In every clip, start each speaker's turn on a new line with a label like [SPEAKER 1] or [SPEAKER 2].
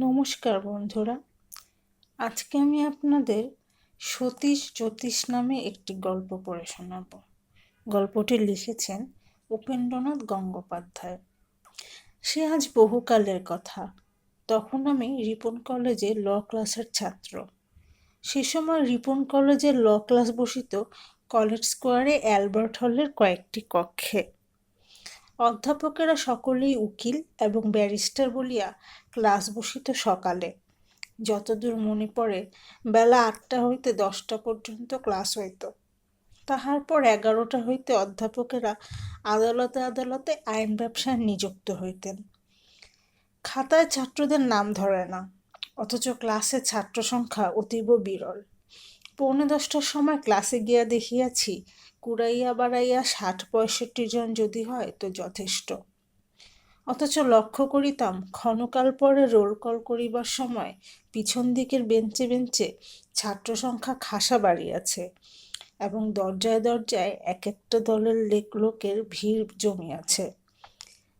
[SPEAKER 1] নমস্কার বন্ধুরা। আজকে আমি আপনাদের সতীশ জ্যোতিষ নামে একটি গল্প পড়ে শোনাব। গল্পটি লিখেছেন উপেন্দ্রনাথ গঙ্গোপাধ্যায়। সে আজ বহুকালের কথা। তখন আমি রিপন কলেজে ল ক্লাসের ছাত্র। সে সময় রিপন কলেজের ল ক্লাস বসিত কলেজ স্কোয়ারে অ্যালবার্ট হলের কয়েকটি কক্ষে। অধ্যাপকেরা সকলেই উকিল এবং ব্যারিস্টার বলিয়া ক্লাস বসিত সকালে। যতদূর মনে পড়ে, বেলা আটটা হইতে দশটা পর্যন্ত ক্লাস হইত। তাহার পর এগারোটা হইতে অধ্যাপকেরা আদালতে আদালতে আইন ব্যবসায় নিযুক্ত হইতেন। খাতায় ছাত্রদের নাম ধরে না, অথচ ক্লাসে ছাত্র সংখ্যা অতীব বিরল। পৌনে দশটার সময় ক্লাসে গিয়া দেখিয়াছি কুড়াইয়া বাড়াইয়া ষাট পঁয়ষট্টি জন যদি হয় তো যথেষ্ট। অথচ লক্ষ্য করিতাম ক্ষণকাল পরে রোল কল করিবার সময় পিছন দিকের বেঞ্চে বেঞ্চে ছাত্র সংখ্যা খাসা বাড়িয়াছে এবং দরজায় দরজায় এক একটা দলের লেক লোকের ভিড় জমিয়াছে।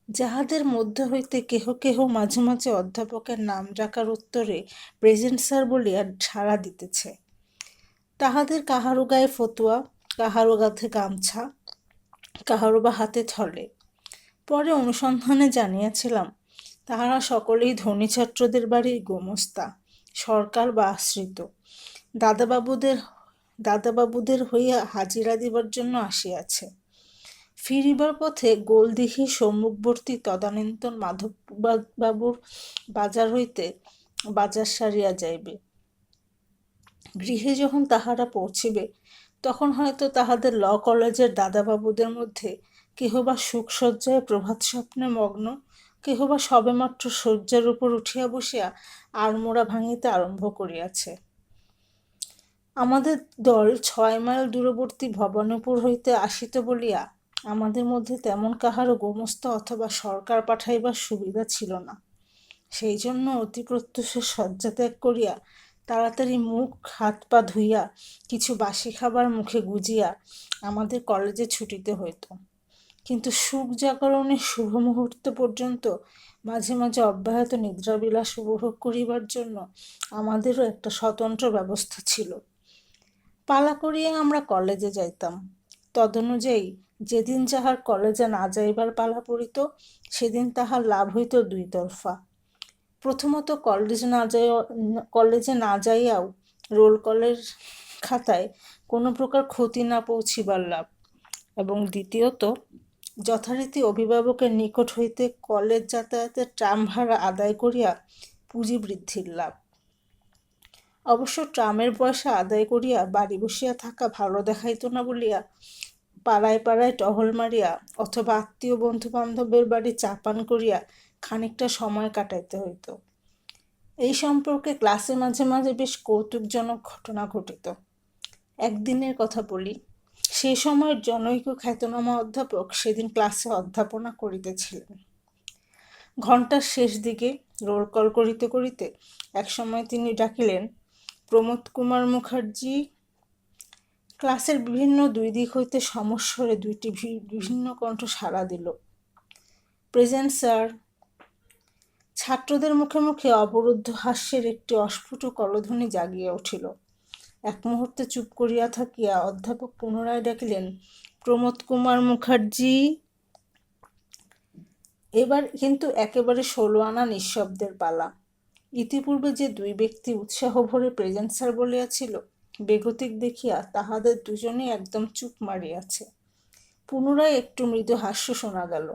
[SPEAKER 1] যাহাদের মধ্য হইতে কেহ কেহ মাঝে মাঝে অধ্যাপকের নাম ডাকার উত্তরে প্রেজেন্ট স্যার বলিয়া সাড়া দিতেছে। তাহাদের কাহারো গায়ে ফতুয়া কাহারো গাথে গামছা, কাহারো বা হাতে থলে। পরে অনুসন্ধানে জানিয়াছিলাম, তাহারা সকলেই ধনী ছাত্রদের বাড়ির গোমস্তা, সরকার বা আশ্রিত। দাদাবাবুদের দাদাবাবুদের হইয়া হাজিরা দিবার জন্য আসিয়াছে। ফিরিবার পথে গোলদিঘি সম্মুখবর্তী তদানীন্তন মাধব বাবুর বাজার হইতে বাজার সারিয়া যাইবে। গৃহে যখন তাহারা পৌঁছিবে তখন হয়তো তাহাদের ল কলেজের দাদাবাবুদের মধ্যে কেহ বা সুখসজ্জায় প্রভাত স্বপ্নে মগ্ন কেহ বা সবেমাত্র শয্যার উপর উঠিয়া বসিয়া আড়মোড়া ভাঙিতে আরম্ভ করিয়াছে। আমাদের দল ছয় মাইল দূরবর্তী ভবানীপুর হইতে আসিত বলিয়া আমাদের মধ্যে তেমন কাহারও গোমস্ত অথবা সরকার পাঠাইবার সুবিধা ছিল না। সেই জন্য অতি প্রত্যুষে শয্যা ত্যাগ করিয়া তাড়াতাড়ি মুখ, হাত পা ধুইয়া কিছু বাসি খাবার মুখে গুজিয়া আমাদের কলেজে ছুটিতে হইতো। কিন্তু সুখ জাগরণের শুভ মুহূর্ত পর্যন্ত মাঝে মাঝে অব্যাহত নিদ্রাবিলাস উপভোগ করিবার জন্য আমাদেরও একটা স্বতন্ত্র ব্যবস্থা ছিল। পালা করিয়া আমরা কলেজে যাইতাম। তদনুযায়ী যেদিন যাহার কলেজে না যাইবার পালা পড়িত, সেদিন তাহার লাভ হইত দুই তরফা। প্রথমত কলেজ না যাই কলেজে না যাইয়াও রোল কলের খাতায় কোনো প্রকার ক্ষতি না পৌঁছিবার লাভ। এবং দ্বিতীয়ত, যথারীতি অভিভাবকের নিকট হইতে কলেজ যাতায়াতের ট্রাম ভাড়া আদায় করিয়া পুঁজি বৃদ্ধির লাভ। অবশ্য ট্রামের পয়সা আদায় করিয়া বাড়ি বসিয়া থাকা ভালো দেখাইত না বলিয়া পাড়ায় পাড়ায় টহল মারিয়া অথবা আত্মীয় বন্ধু বান্ধবের বাড়ি চাপান করিয়া খানিকটা সময় কাটাইতে হইত। এই সম্পর্কে ক্লাসে মাঝে মাঝে বেশ কৌতুকজনক ঘটনা ঘটিত। একদিনের কথা বলি সেই সময়ের জনৈক খ্যাতনামা অধ্যাপক সেদিন ক্লাসে অধ্যাপনা করিতেছিলেন। ঘণ্টার শেষ দিকে রোল কল করিতে করিতে একসময় তিনি ডাকিলেন, প্রমোদ কুমার মুখার্জি, ক্লাসের বিভিন্ন দুই দিক হইতে সমস্বরে দুইটি বিভিন্ন কণ্ঠ সাড়া দিল। প্রেজেন্ট স্যার ছাত্রদের মুখে মুখে অবরুদ্ধ হাস্যের একটি অস্ফুট কলধ্বনি জাগিয়া উঠিল। এক মুহূর্তে চুপ করিয়া থাকিয়া অধ্যাপক পুনরায় ডাকিলেন, প্রমোদ কুমার মুখার্জি! এবার কিন্তু একেবারে ষোলো আনা নিঃশব্দের পালা। ইতিপূর্বে যে দুই ব্যক্তি উৎসাহ ভরে প্রেজেন্ট স্যার বলিয়াছিল, বেগতিক দেখিয়া তাহাদের দুজনেই একদম চুপ মারিয়াছে। পুনরায় একটু মৃদু হাস্য শোনা গেল।